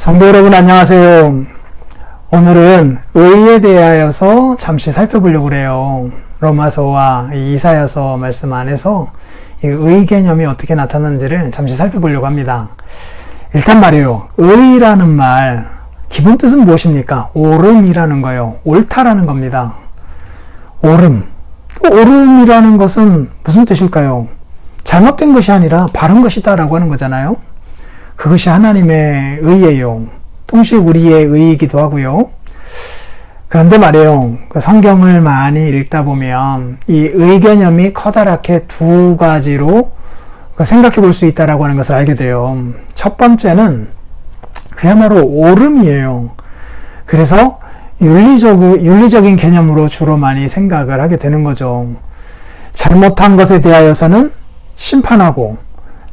성도 여러분 안녕하세요. 오늘은 의에 대하여서 잠시 살펴보려고 그래요. 로마서와 이사야서 말씀 안에서 의 개념이 어떻게 나타나는지를 잠시 살펴보려고 합니다. 일단 말이에요. 의라는 말, 기본 뜻은 무엇입니까? 옳음이라는 거예요. 옳다라는 겁니다. 옳음. 옳음이라는 것은 무슨 뜻일까요? 잘못된 것이 아니라 바른 것이다라고 하는 거잖아요. 그것이 하나님의 의예요. 동시에 우리의 의이기도 하고요. 그런데 말이에요. 그 성경을 많이 읽다 보면 이 의개념이 커다랗게 두 가지로 그 생각해 볼 수 있다라고 하는 것을 알게 돼요. 첫 번째는 그야말로 옳음이에요. 그래서 윤리적, 윤리적인 개념으로 주로 많이 생각을 하게 되는 거죠. 잘못한 것에 대하여서는 심판하고,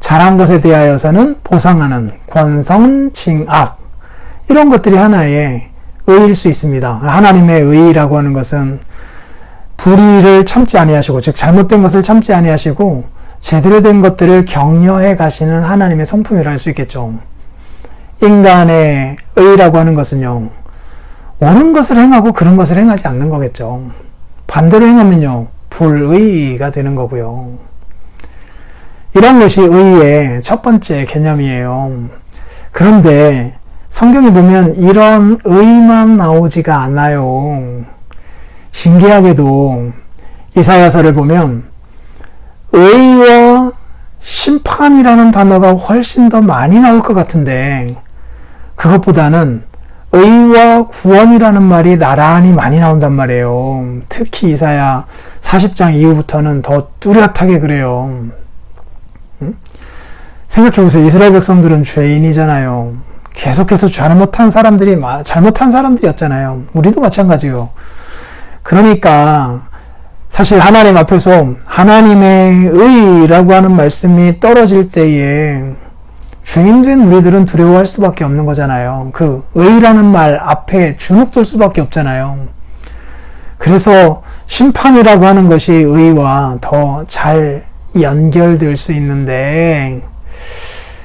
잘한 것에 대하여서는 보상하는 권성, 징악. 이런 것들이 하나의 의일 수 있습니다. 하나님의 의라고 하는 것은 불의를 참지 아니하시고, 즉, 잘못된 것을 참지 아니하시고, 제대로 된 것들을 격려해 가시는 하나님의 성품이라 할 수 있겠죠. 인간의 의라고 하는 것은요, 옳은 것을 행하고 그런 것을 행하지 않는 거겠죠. 반대로 행하면요, 불의가 되는 거고요. 이런 것이 의의 첫 번째 개념이에요. 그런데 성경에 보면 이런 의만 나오지가 않아요. 신기하게도 이사야서를 보면 의와 심판이라는 단어가 훨씬 더 많이 나올 것 같은데 그것보다는 의와 구원이라는 말이 나란히 많이 나온단 말이에요. 특히 이사야 40장 이후부터는 더 뚜렷하게 그래요. 생각해보세요. 이스라엘 백성들은 죄인이잖아요. 계속해서 잘못한 사람들이, 잘못한 사람들이었잖아요. 우리도 마찬가지요. 그러니까, 사실 하나님 앞에서 하나님의 의라고 하는 말씀이 떨어질 때에 죄인된 우리들은 두려워할 수밖에 없는 거잖아요. 그 의라는 말 앞에 주눅들 수밖에 없잖아요. 그래서 심판이라고 하는 것이 의와 더 잘 연결될 수 있는데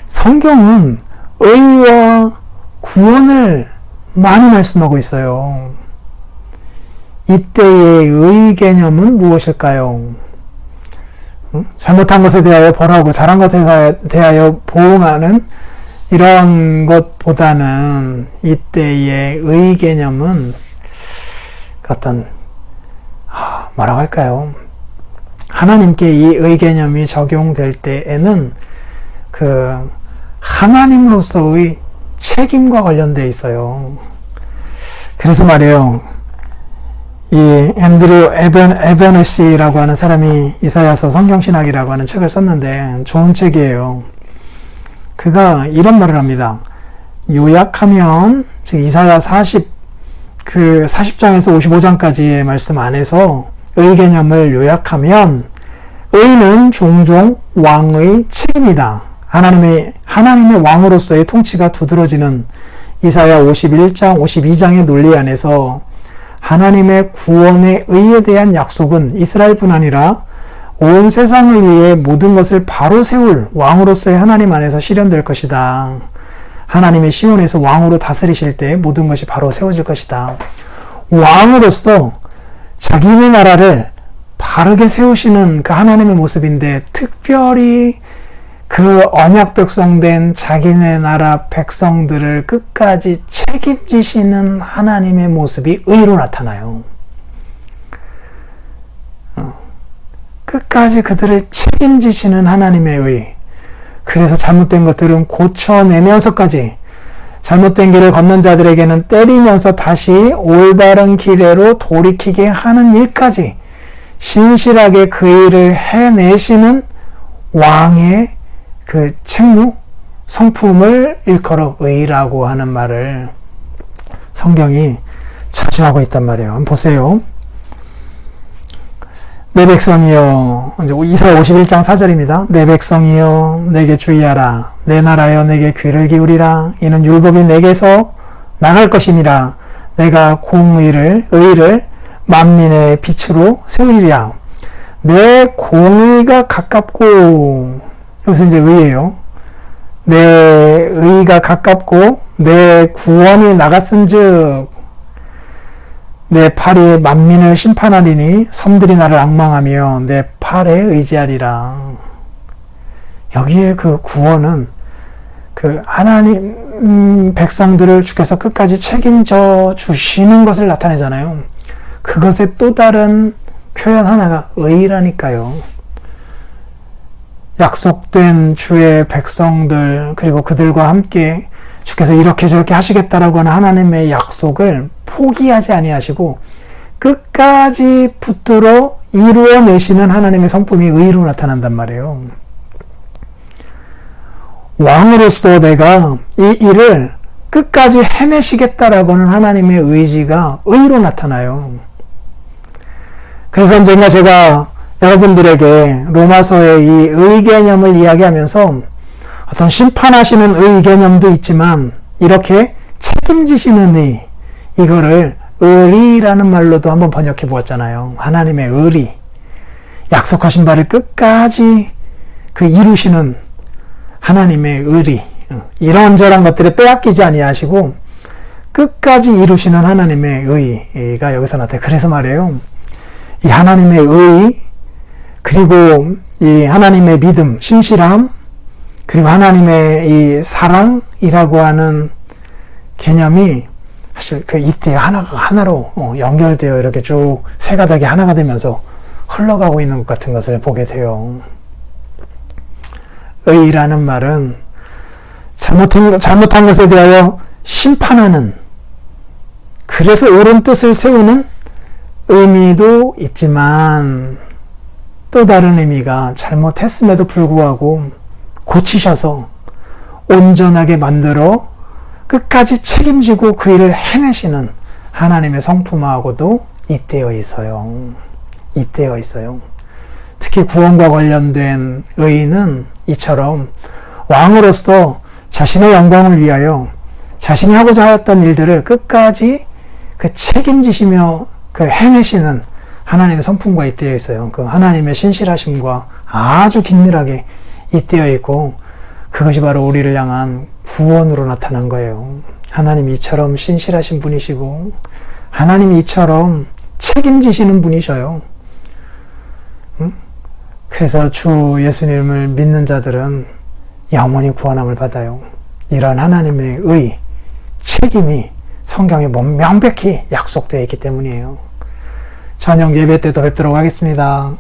성경은 의와 구원을 많이 말씀하고 있어요. 이때의 의 개념은 무엇일까요? 잘못한 것에 대하여 벌하고 잘한 것에 대하여 보응하는 이런 것보다는 이때의 의 개념은 어떤 아, 뭐라고 할까요? 하나님께 이 의 개념이 적용될 때에는 그 하나님으로서의 책임과 관련돼 있어요. 그래서 말이에요. 이 앤드루 에벤, 에베네시라고 하는 사람이 이사야서 성경신학이라고 하는 책을 썼는데 좋은 책이에요. 그가 이런 말을 합니다. 요약하면 즉 이사야 40, 그 40장에서 55장까지의 말씀 안에서 의 개념을 요약하면 의는 종종 왕의 책임이다. 하나님의 하나님의 왕으로서의 통치가 두드러지는 이사야 51장, 52장의 논리 안에서 하나님의 구원의 의에 대한 약속은 이스라엘뿐 아니라 온 세상을 위해 모든 것을 바로 세울 왕으로서의 하나님 안에서 실현될 것이다. 하나님의 시온에서 왕으로 다스리실 때 모든 것이 바로 세워질 것이다. 왕으로서 자기네 나라를 바르게 세우시는 그 하나님의 모습인데 특별히 그 언약 백성된 자기네 나라 백성들을 끝까지 책임지시는 하나님의 모습이 의로 나타나요. 어. 끝까지 그들을 책임지시는 하나님의 의. 그래서 잘못된 것들은 고쳐내면서까지 잘못된 길을 걷는 자들에게는 때리면서 다시 올바른 길로 돌이키게 하는 일까지 신실하게 그 일을 해내시는 왕의 그 책무, 성품을 일컬어 의라고 하는 말을 성경이 자주 하고 있단 말이에요. 한번 보세요. 내 백성이여, 이사 51장 4절입니다. 내 백성이여, 내게 주의하라. 내 나라여, 내게 귀를 기울이라. 이는 율법이 내게서 나갈 것이니라. 내가 공의를, 의를 만민의 빛으로 세우리라. 내 공의가 가깝고, 여기서 이제 의예요. 내 의가 가깝고 내 구원이 나갔은즉 내 팔이 만민을 심판하리니 섬들이 나를 악망하며 내 팔에 의지하리라. 여기에 그 구원은 그 하나님 음, 백성들을 주께서 끝까지 책임져 주시는 것을 나타내잖아요. 그것의 또 다른 표현 하나가 의라니까요. 약속된 주의 백성들 그리고 그들과 함께 주께서 이렇게 저렇게 하시겠다라고 하는 하나님의 약속을 포기하지 아니하시고 끝까지 붙들어 이루어내시는 하나님의 성품이 의로 나타난단 말이에요. 왕으로서 내가 이 일을 끝까지 해내시겠다라고 하는 하나님의 의지가 의로 나타나요. 그래서 언젠가 제가 여러분들에게 로마서의 이 의 개념을 이야기하면서 어떤 심판하시는 의 개념도 있지만 이렇게 책임지시는 의, 이거를 의리라는 말로도 한번 번역해 보았잖아요. 하나님의 의리. 약속하신 바를 끝까지 그 이루시는 하나님의 의리. 이런저런 것들을 빼앗기지 아니하시고 끝까지 이루시는 하나님의 의가 여기서 나타나요. 그래서 말이에요. 이 하나님의 의, 그리고 이 하나님의 믿음, 신실함, 그리고 하나님의 이 사랑이라고 하는 개념이 사실 그 이때 하나, 하나로 어, 연결되어 이렇게 쭉 세 가닥이 하나가 되면서 흘러가고 있는 것 같은 것을 보게 돼요. 의라는 말은 잘못한, 잘못한 것에 대하여 심판하는, 그래서 옳은 뜻을 세우는 의미도 있지만, 또 다른 의미가 잘못했음에도 불구하고 고치셔서 온전하게 만들어 끝까지 책임지고 그 일을 해내시는 하나님의 성품하고도 잇대어 있어요. 잇대어 있어요. 특히 구원과 관련된 의인은 이처럼 왕으로서 자신의 영광을 위하여 자신이 하고자 하였던 일들을 끝까지 그 책임지시며 그 해내시는 하나님의 성품과 잇대어 있어요. 그 하나님의 신실하심과 아주 긴밀하게 잇대어 있고 그것이 바로 우리를 향한 구원으로 나타난 거예요. 하나님 이처럼 신실하신 분이시고 하나님 이처럼 책임지시는 분이셔요. 응? 그래서 주 예수님을 믿는 자들은 영원히 구원함을 받아요. 이런 하나님의 의, 책임이 성경에 명백히 약속되어 있기 때문이에요. 저녁 예배 때도 뵙도록 하겠습니다.